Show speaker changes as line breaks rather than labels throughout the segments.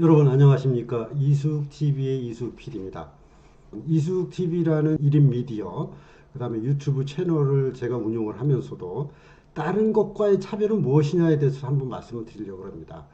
여러분 안녕하십니까 이숙TV의 이숙PD입니다. 이숙TV라는 1인 미디어 그 다음에 유튜브 채널을 제가 운영을 하면서도 다른 것과의 차별은 무엇이냐에 대해서 한번 말씀을 드리려고 합니다.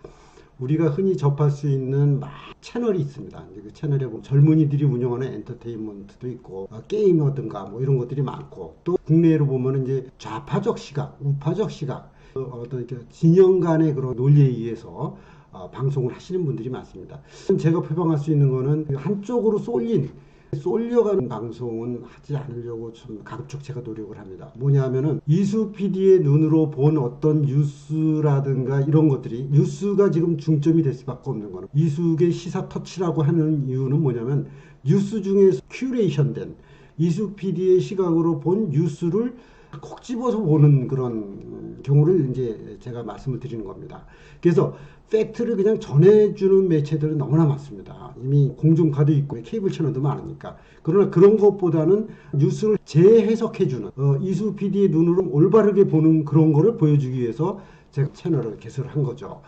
우리가 흔히 접할 수 있는 채널이 있습니다. 그 채널에 보면 젊은이들이 운영하는 엔터테인먼트도 있고 어, 게이머든가 뭐 이런 것들이 많고 또 국내로 보면 이제 좌파적 시각, 우파적 시각 어, 어떤 진영 간의 그런 논리에 의해서 어, 방송을 하시는 분들이 많습니다. 제가 표방할 수 있는 거는 한쪽으로 쏠린 쏠려가는 방송은 하지 않으려고 좀 가급적 제가 노력을 합니다. 뭐냐면은 이수 PD의 눈으로 본 어떤 뉴스라든가 이런 것들이 뉴스가 지금 중점이 될 수밖에 없는 거는 이숙의 시사 터치라고 하는 이유는 뭐냐면 뉴스 중에서 큐레이션된 이수 PD의 시각으로 본 뉴스를 콕 집어서 보는 그런 경우를 이제 제가 말씀을 드리는 겁니다. 그래서 팩트를 그냥 전해주는 매체들은 너무나 많습니다. 이미 공중파도 있고 케이블 채널도 많으니까. 그러나 그런 것보다는 뉴스를 재해석해주는 어, 이수 PD의 눈으로 올바르게 보는 그런 거를 보여주기 위해서 제가 채널을 개설한 거죠.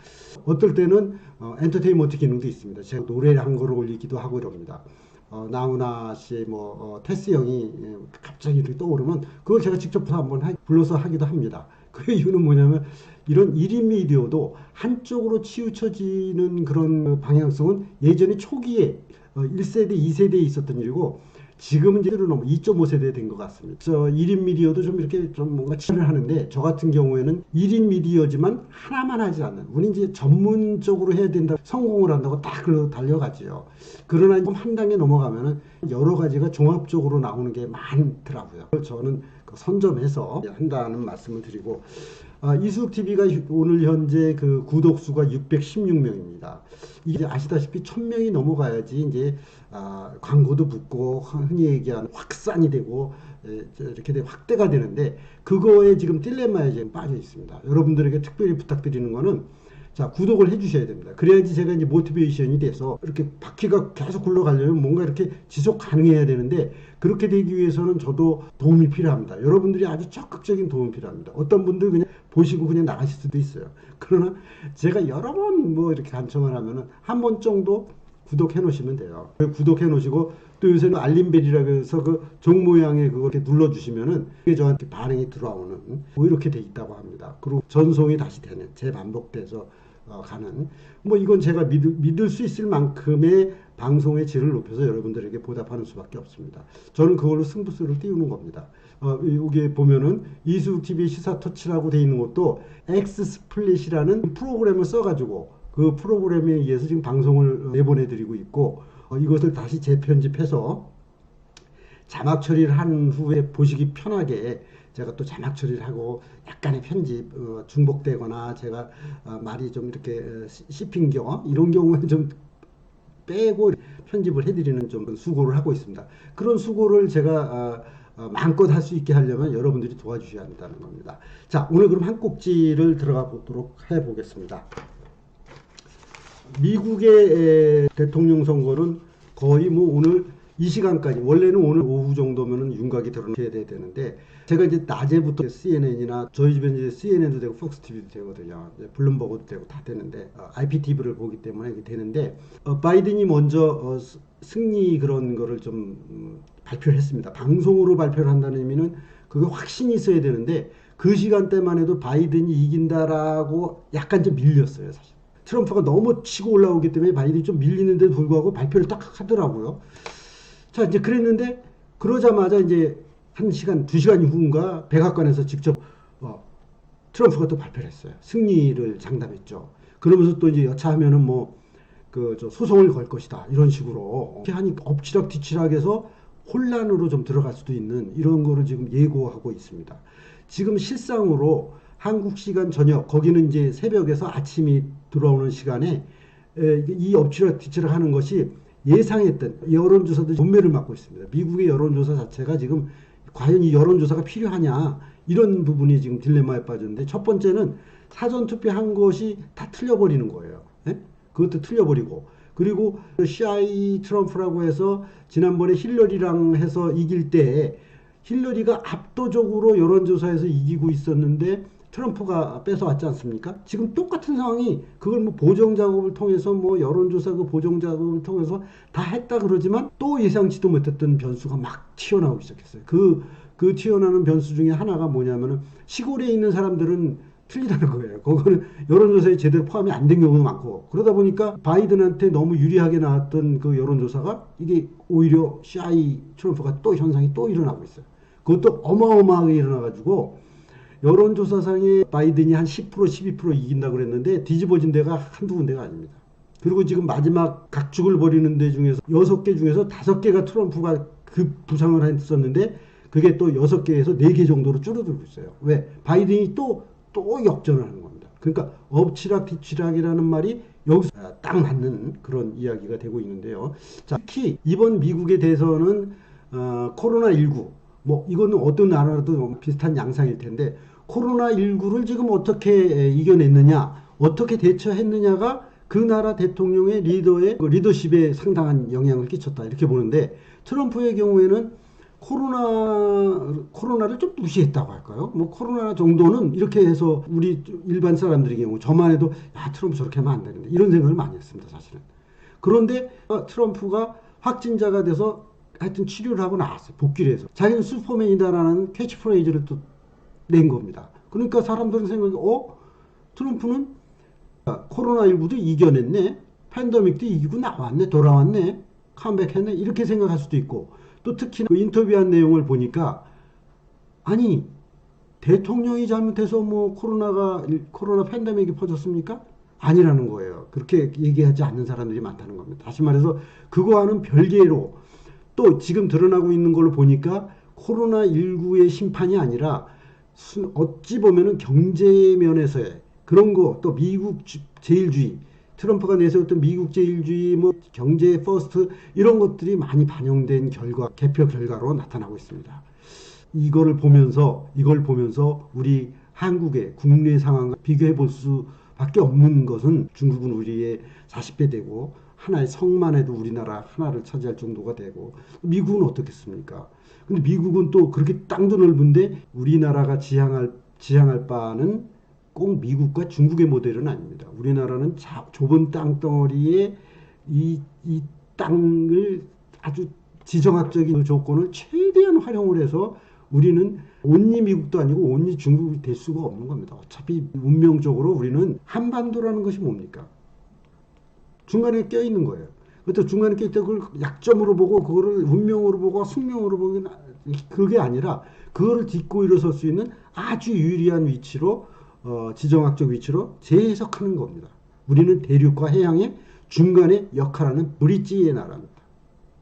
어떨 때는 어, 엔터테인먼트 기능도 있습니다. 제가 노래 한 거를 올리기도 하고 이럽니다. 어, 나훈아 씨의 뭐 어, 테스 형이 예, 갑자기 이렇게 떠오르면 그걸 제가 직접 한번 하, 불러서 하기도 합니다. 그 이유는 뭐냐면 이런 1인 미디어도 한쪽으로 치우쳐지는 그런 방향성은 예전에 초기에 어, 1세대, 2세대에 있었던 일이고 지금은 이제 넘어 2.5세대 된 것 같습니다. 저 1인 미디어도 좀 이렇게 좀 뭔가 치를 하는데 저 같은 경우에는 1인 미디어지만 하나만 하지 않는 우리 이제 전문적으로 해야 된다 성공을 한다고 딱 글로 달려가지요. 그러나 한 단계 넘어가면은 여러 가지가 종합적으로 나오는 게 많더라고요. 저는 그 선점해서 한다는 말씀을 드리고 아, 이숙 TV가 오늘 현재 그 구독 수가 616명입니다. 이게 아시다시피 1000명이 넘어가야지 이제 아, 광고도 붙고 흔히 얘기하는 확산이 되고 에, 이렇게 확대가 되는데 그거에 지금 딜레마에 지금 빠져 있습니다. 여러분들에게 특별히 부탁드리는 거는 자, 구독을 해주셔야 됩니다. 그래야지 제가 이제 모티베이션이 돼서 이렇게 바퀴가 계속 굴러가려면 뭔가 이렇게 지속 가능해야 되는데 그렇게 되기 위해서는 저도 도움이 필요합니다. 여러분들이 아주 적극적인 도움이 필요합니다. 어떤 분들 그냥 보시고 그냥 나가실 수도 있어요. 그러나 제가 여러 번 뭐 이렇게 간청을 하면은 한 번 정도 구독해 놓으시면 돼요. 구독해 놓으시고 또 요새는 알림벨이라고 해서 그 종 모양의 그거 이렇게 눌러 주시면은 그게 저한테 반응이 들어오는 뭐 이렇게 돼 있다고 합니다. 그리고 전송이 다시 되는 재반복돼서 어, 가는 뭐 이건 제가 믿을, 믿을 수 있을 만큼의 방송의 질을 높여서 여러분들에게 보답하는 수밖에 없습니다. 저는 그걸로 승부수를 띄우는 겁니다. 어, 여기 보면은 이수 TV 시사 터치라고 돼 있는 것도 엑스 스플릿이라는 프로그램을 써가지고 그 프로그램에 의해서 지금 방송을 내보내드리고 있고 어, 이것을 다시 재편집해서 자막 처리를 한 후에 보시기 편하게 제가 또 자막 처리를 하고 약간의 편집 어, 중복되거나 제가 어, 말이 좀 이렇게 어, 씹힌 경우 이런 경우에 좀 빼고 편집을 해드리는 좀 수고를 하고 있습니다. 그런 수고를 제가 어, 어, 마음껏 할 수 있게 하려면 여러분들이 도와주셔야 한다는 겁니다. 자, 오늘 그럼 한 꼭지를 들어가 보도록 해 보겠습니다. 미국의 대통령 선거는 거의 뭐 오늘 이 시간까지 원래는 오늘 오후 정도면은 윤곽이 드러나야 되는데 제가 이제 낮에부터 CNN이나 저희 집에 이제 CNN도 되고 폭스 TV도 되거든요. 블룸버그도 되고 다 되는데 어, IPTV를 보기 때문에 이게 되는데 어, 바이든이 먼저 어, 승리 그런 거를 좀 음, 발표를 했습니다. 방송으로 발표를 한다는 의미는 그게 확신이 있어야 되는데 그 시간대만 해도 바이든이 이긴다라고 약간 좀 밀렸어요, 사실. 트럼프가 너무 치고 올라오기 때문에 바이든이 좀 밀리는데도 불구하고 발표를 딱 하더라고요. 자, 이제 그랬는데 그러자마자 이제 한 시간, 두 시간 후인가 백악관에서 직접 어, 트럼프가 또 발표를 했어요. 승리를 장담했죠. 그러면서 또 이제 여차하면은 뭐 그 저 소송을 걸 것이다 이런 식으로 이렇게 하니 엎치락 뒤치락 해서 혼란으로 좀 들어갈 수도 있는 이런 거를 지금 예고하고 있습니다. 지금 실상으로 한국 시간 저녁 거기는 이제 새벽에서 아침이 들어오는 시간에 이 엎치락 뒤치락 하는 것이 예상했던 여론조사도 본매를 맞고 있습니다. 미국의 여론조사 자체가 지금 과연 이 여론조사가 필요하냐 이런 부분이 지금 딜레마에 빠졌는데 첫 번째는 사전 투표한 것이 다 틀려버리는 거예요. 네? 그것도 틀려버리고 그리고 CI 트럼프라고 해서 지난번에 힐러리랑 해서 이길 때 힐러리가 압도적으로 여론조사에서 이기고 있었는데 트럼프가 뺏어왔지 않습니까? 지금 똑같은 상황이 그걸 뭐 보정 작업을 통해서 뭐 여론조사 그 보정 작업을 통해서 다 했다 그러지만 또 예상치도 못했던 변수가 막 튀어나오기 시작했어요. 그, 그 튀어나오는 변수 중에 하나가 뭐냐면은 시골에 있는 사람들은 틀리다는 거예요. 그거는 여론조사에 제대로 포함이 안 된 경우도 많고 그러다 보니까 바이든한테 너무 유리하게 나왔던 그 여론조사가 이게 오히려 CI 트럼프가 또 현상이 또 일어나고 있어요. 그것도 어마어마하게 일어나가지고 여론조사상에 바이든이 한 10% 12% 이긴다고 그랬는데 뒤집어진 데가 한두 군데가 아닙니다. 그리고 지금 마지막 각축을 벌이는 데 중에서 여섯 개 중에서 다섯 개가 트럼프가 그 부상을 했었는데 그게 또 여섯 개에서 네 개 정도로 줄어들고 있어요. 왜? 바이든이 또, 또 역전을 하는 겁니다. 그러니까 엎치락 뒤치락이라는 말이 여기서 딱 맞는 그런 이야기가 되고 있는데요. 자, 특히 이번 미국에 대해서는 어, 코로나19 뭐 이거는 어떤 나라라도 비슷한 양상일 텐데 코로나19를 지금 어떻게 이겨냈느냐, 어떻게 대처했느냐가 그 나라 대통령의 리더의 그 리더십에 상당한 영향을 끼쳤다 이렇게 보는데 트럼프의 경우에는 코로나 코로나를 좀 무시했다고 할까요? 뭐 코로나 정도는 이렇게 해서 우리 일반 사람들의 경우 저만 해도 야 트럼프 저렇게 하면 안 되는데 이런 생각을 많이 했습니다 사실은. 그런데 어, 트럼프가 확진자가 돼서 하여튼 치료를 하고 나왔어요 복귀를 해서 자기는 슈퍼맨이다라는 캐치프레이즈를 또 낸 겁니다. 그러니까 사람들은 생각이 어 트럼프는 코로나19도 이겨냈네. 팬데믹도 이기고 나왔네. 돌아왔네. 컴백했네. 이렇게 생각할 수도 있고 또 특히 그 인터뷰한 내용을 보니까 아니 대통령이 잘못해서 뭐 코로나가 코로나 팬데믹이 퍼졌습니까? 아니라는 거예요. 그렇게 얘기하지 않는 사람들이 많다는 겁니다. 다시 말해서 그거와는 별개로 또 지금 드러나고 있는 걸로 보니까 코로나19의 심판이 아니라 어찌 보면은 경제 면에서의 그런 거 또 미국 주, 제일주의 트럼프가 내세웠던 미국 제일주의 뭐 경제 퍼스트 이런 것들이 많이 반영된 결과 개표 결과로 나타나고 있습니다. 이거를 보면서 이걸 보면서 우리 한국의 국내 상황과 비교해 볼 수밖에 없는 것은 중국은 우리의 40배 되고 하나의 성만 해도 우리나라 하나를 차지할 정도가 되고 미국은 어떻겠습니까? 근데 미국은 또 그렇게 땅도 넓은데 우리나라가 지향할 지향할 바는 꼭 미국과 중국의 모델은 아닙니다. 우리나라는 자, 좁은 땅덩어리에 이, 이 땅을 아주 지정학적인 조건을 최대한 활용을 해서 우리는 온리 미국도 아니고 온리 중국이 될 수가 없는 겁니다. 어차피 운명적으로 우리는 한반도라는 것이 뭡니까? 중간에 껴 있는 거예요. 그것도 중간에 껴 있다 그걸 약점으로 보고 그거를 운명으로 보고 숙명으로 보기는 그게 아니라 그거를 딛고 일어설 수 있는 아주 유리한 위치로 어, 지정학적 위치로 재해석하는 겁니다. 우리는 대륙과 해양의 중간에 역할하는 브릿지의 나라입니다.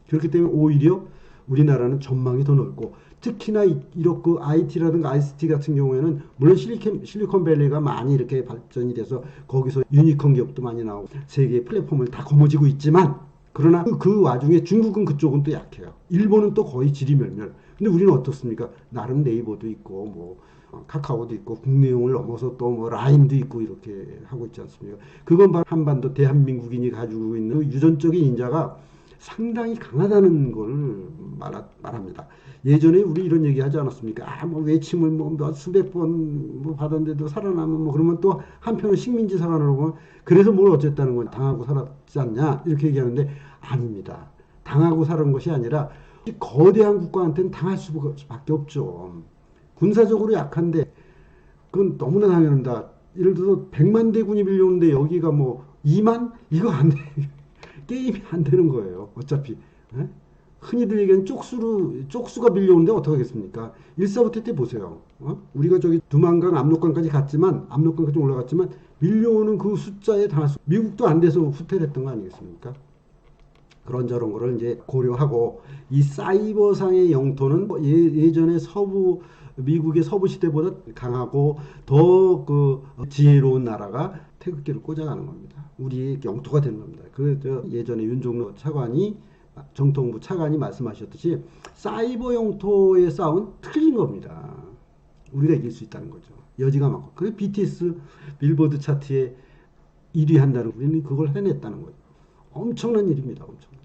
그렇기 때문에 오히려 우리나라는 전망이 더 넓고 특히나 이렇게 IT라든가 ICT 같은 경우에는 물론 실리콘, 실리콘밸리가 많이 이렇게 발전이 돼서 거기서 유니콘 기업도 많이 나오고 세계 플랫폼을 다 거머쥐고 있지만 그러나 그, 그 와중에 중국은 그쪽은 또 약해요. 일본은 또 거의 지리멸멸. 근데 우리는 어떻습니까? 나름 네이버도 있고 뭐 어, 카카오도 있고 국내용을 넘어서 또 뭐 라인도 있고 이렇게 하고 있지 않습니까? 그건 바로 한반도 대한민국인이 가지고 있는 그 유전적인 인자가 상당히 강하다는 걸 말하, 말합니다. 예전에 우리 이런 얘기 하지 않았습니까? 아, 뭐 외침을 뭐 수백 번 뭐 받았는데도 살아남은 뭐 그러면 또 한편은 식민지 살아나고 그래서 뭘 어쨌다는 건 당하고 살았지 않냐 이렇게 얘기하는데 아닙니다. 당하고 살은 것이 아니라 거대한 국가한테는 당할 수밖에 없죠. 군사적으로 약한데 그건 너무나 당연합니다. 예를 들어서 100만 대군이 밀려오는데 여기가 뭐 2만? 이거 안 돼. 게임이 안 되는 거예요. 어차피. 에? 흔히들 얘기하는 쪽수로, 쪽수가 밀려오는데 어떡하겠습니까? 일사부터 때 보세요. 어? 우리가 저기 두만강, 압록강까지 갔지만, 압록강까지 올라갔지만, 밀려오는 그 숫자에 당할 수, 미국도 안 돼서 후퇴를 했던 거 아니겠습니까? 그런 저런 거를 이제 고려하고, 이 사이버상의 영토는 뭐 예, 예전에 서부, 미국의 서부 시대보다 강하고 더 그 지혜로운 나라가 태극기를 꽂아가는 겁니다. 우리의 영토가 되는 겁니다. 그 예전에 윤종로 차관이 정통부 차관이 말씀하셨듯이 사이버 영토의 싸움은 틀린 겁니다. 우리가 이길 수 있다는 거죠. 여지가 많고. 그래 BTS 빌보드 차트에 1위 한다는 우리는 그걸 해냈다는 거죠. 엄청난 일입니다. 엄청난.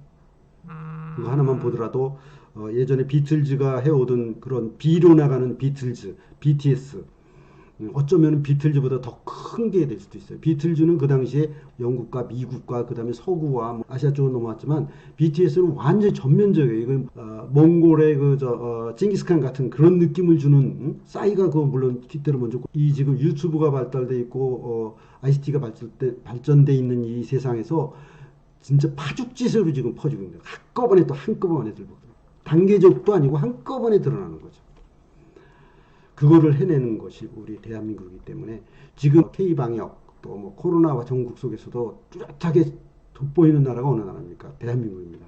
그거 하나만 보더라도 어, 예전에 비틀즈가 해오던 그런 비로 나가는 비틀즈, BTS 음, 어쩌면 비틀즈보다 더 큰 게 될 수도 있어요. 비틀즈는 그 당시에 영국과 미국과 그 다음에 서구와 뭐 아시아 쪽으로 넘어왔지만 BTS는 완전히 전면적이에요. 이건 어, 몽골의 그저 어, 징기스칸 같은 그런 느낌을 주는 음? 싸이가 그 물론 뒷대로 먼저 이 지금 유튜브가 발달돼 있고 어, ICT가 발전돼 발전돼 있는 이 세상에서 진짜 파죽지세로 지금 퍼지고 있는 거예요. 한꺼번에 또 한꺼번에 들고 단계적도 아니고 한꺼번에 드러나는 거죠. 그거를 해내는 것이 우리 대한민국이기 때문에 지금 K 방역 또 뭐 코로나와 전국 속에서도 뚜렷하게 돋보이는 나라가 어느 나라입니까? 대한민국입니다.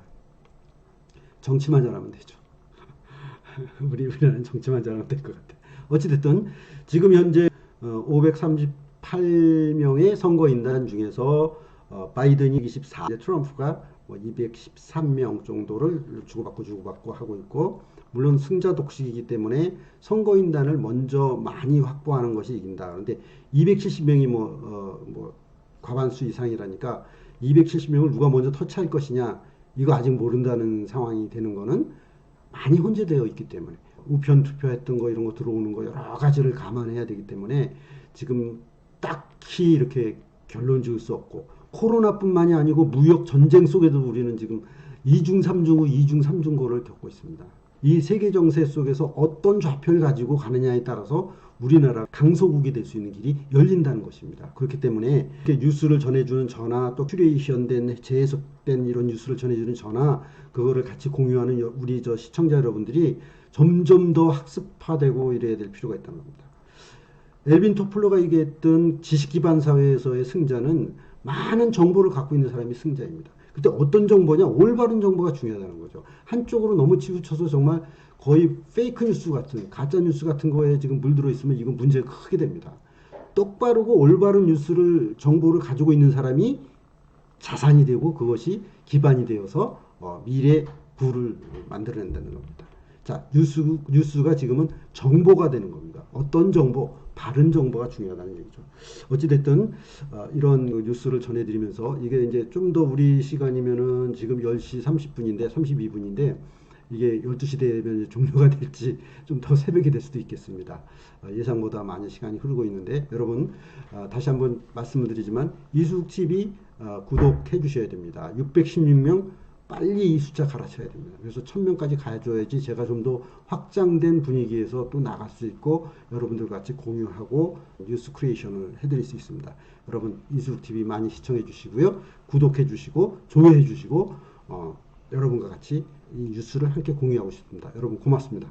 정치만 잘하면 되죠. 우리 우리나라는 정치만 잘하면 될 것 같아. 어찌됐든 지금 현재 538명의 선거인단 중에서 어, 바이든이 24, 트럼프가 뭐 213명 정도를 주고받고 주고받고 하고 있고 물론 승자 독식이기 때문에 선거인단을 먼저 많이 확보하는 것이 이긴다. 그런데 270명이 뭐, 어, 뭐 과반수 이상이라니까 270명을 누가 먼저 터치할 것이냐 이거 아직 모른다는 상황이 되는 거는 많이 혼재되어 있기 때문에 우편 투표했던 거 이런 거 들어오는 거 여러 가지를 감안해야 되기 때문에 지금 딱히 이렇게 결론 지을 수 없고 코로나뿐만이 아니고 무역 전쟁 속에도 우리는 지금 이중 삼중후 이중 삼중고를 겪고 있습니다. 이 세계 정세 속에서 어떤 좌표를 가지고 가느냐에 따라서 우리나라 강소국이 될 수 있는 길이 열린다는 것입니다. 그렇기 때문에 뉴스를 전해주는 전화 또 큐레이션된 재해석된 이런 뉴스를 전해주는 전화 그거를 같이 공유하는 여- 우리 저 시청자 여러분들이 점점 더 학습화되고 이래야 될 필요가 있다는 겁니다. 엘빈 토플러가 얘기했던 지식 기반 사회에서의 승자는 많은 정보를 갖고 있는 사람이 승자입니다. 그때 어떤 정보냐? 올바른 정보가 중요하다는 거죠. 한쪽으로 너무 치우쳐서 정말 거의 페이크 뉴스 같은 가짜 뉴스 같은 거에 지금 물들어 있으면 이건 문제가 크게 됩니다. 똑바르고 올바른 뉴스를 정보를 가지고 있는 사람이 자산이 되고 그것이 기반이 되어서 어, 미래 부를 만들어낸다는 겁니다. 자, 뉴스, 뉴스가 지금은 정보가 되는 겁니다. 어떤 정보? 바른 정보가 중요하다는 얘기죠. 어찌됐든, 어, 이런 그 뉴스를 전해드리면서 이게 이제 좀 더 우리 시간이면은 지금 10시 30분인데, 32분인데, 이게 12시 되면 종료가 될지 좀 더 새벽이 될 수도 있겠습니다. 어, 예상보다 많은 시간이 흐르고 있는데, 여러분, 어, 다시 한번 말씀을 드리지만, 이수TV 어, 구독해 주셔야 됩니다. 616명 빨리 이 숫자 갈아쳐야 됩니다. 그래서 1000명까지 가줘야지 제가 좀 더 확장된 분위기에서 또 나갈 수 있고 여러분들 같이 공유하고 뉴스 크리에이션을 해드릴 수 있습니다. 여러분 이수TV 많이 시청해 주시고요. 구독해 주시고 조회해 주시고 어, 여러분과 같이 이 뉴스를 함께 공유하고 싶습니다. 여러분 고맙습니다.